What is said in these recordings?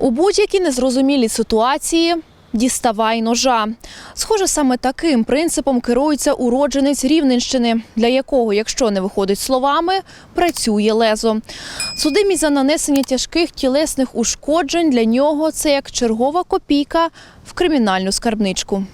У будь-якій незрозумілій ситуації діставай ножа. Схоже, саме таким принципом керується уродженець Рівненщини, для якого, якщо не виходить словами, працює лезо. Судимість за нанесення тяжких тілесних ушкоджень для нього це як чергова копійка в кримінальну скарбничку.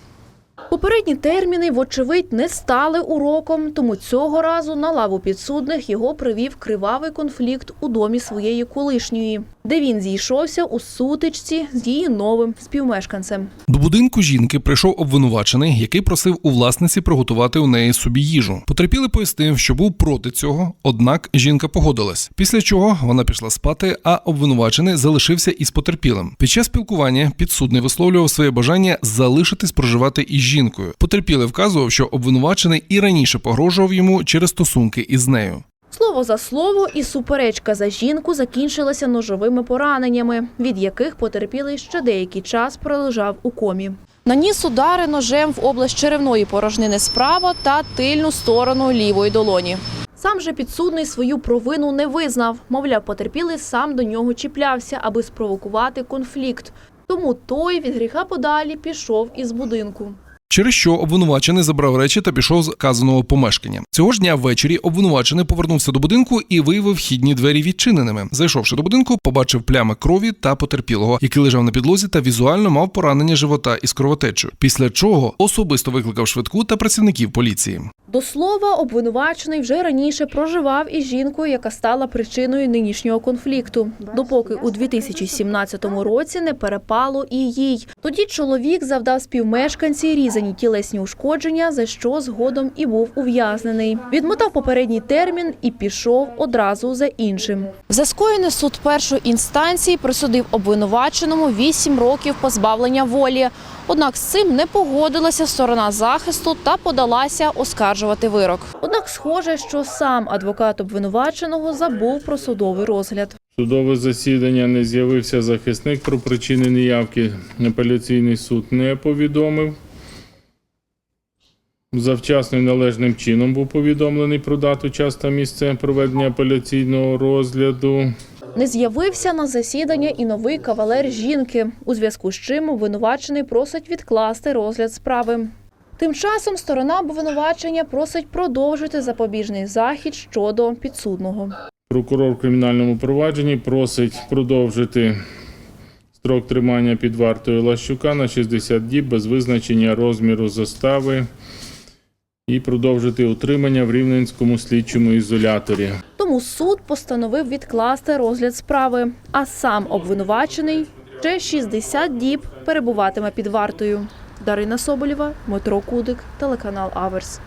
Попередні терміни, вочевидь, не стали уроком, тому цього разу на лаву підсудних його привів кривавий конфлікт у домі своєї колишньої, де він зійшовся у сутичці з її новим співмешканцем. До будинку жінки прийшов обвинувачений, який просив у власниці приготувати у неї собі їжу. Потерпілий пояснив, що був проти цього, однак жінка погодилась. Після чого вона пішла спати, а обвинувачений залишився із потерпілим. Під час спілкування підсудний висловлював своє бажання залишитись проживати із жінкою. Потерпілий вказував, що обвинувачений і раніше погрожував йому через стосунки із нею. Слово за слово, і суперечка за жінку закінчилася ножовими пораненнями, від яких потерпілий ще деякий час пролежав у комі. Наніс удари ножем в область черевної порожнини справа та тильну сторону лівої долоні. Сам же підсудний свою провину не визнав. Мовляв, потерпілий сам до нього чіплявся, аби спровокувати конфлікт. Тому той від гріха подалі пішов із будинку. Через що обвинувачений забрав речі та пішов з казаного помешкання. Цього ж дня ввечері обвинувачений повернувся до будинку і виявив вхідні двері відчиненими. Зайшовши до будинку, побачив плями крові та потерпілого, який лежав на підлозі та візуально мав поранення живота із кровотечею. Після чого особисто викликав швидку та працівників поліції. До слова, обвинувачений вже раніше проживав із жінкою, яка стала причиною нинішнього конфлікту, допоки у 2017 році не перепало і їй. Тоді чоловік завдав співмешканці різані тілесні ушкодження, за що згодом і був ув'язнений. Відмотав попередній термін і пішов одразу за іншим. За скоєне суд першої інстанції присудив обвинуваченому 8 років позбавлення волі. Однак з цим не погодилася сторона захисту та подалася оскаржувати вирок. Однак, схоже, що сам адвокат обвинуваченого забув про судовий розгляд. Судове засідання не з'явився захисник про причини неявки. Апеляційний суд не повідомив. Завчасно і належним чином був повідомлений про дату, час та місце проведення апеляційного розгляду. Не з'явився на засідання і новий кавалер жінки, у зв'язку з чим обвинувачений просить відкласти розгляд справи. Тим часом сторона обвинувачення просить продовжити запобіжний захід щодо підсудного. Прокурор в кримінальному провадженні просить продовжити строк тримання під вартою Лащука на 60 діб без визначення розміру застави і продовжити утримання в Рівненському слідчому ізоляторі. Тому суд постановив відкласти розгляд справи, а сам обвинувачений ще 60 діб перебуватиме під вартою. Дарина Соболєва, Дмитро Кудик, телеканал Аверс.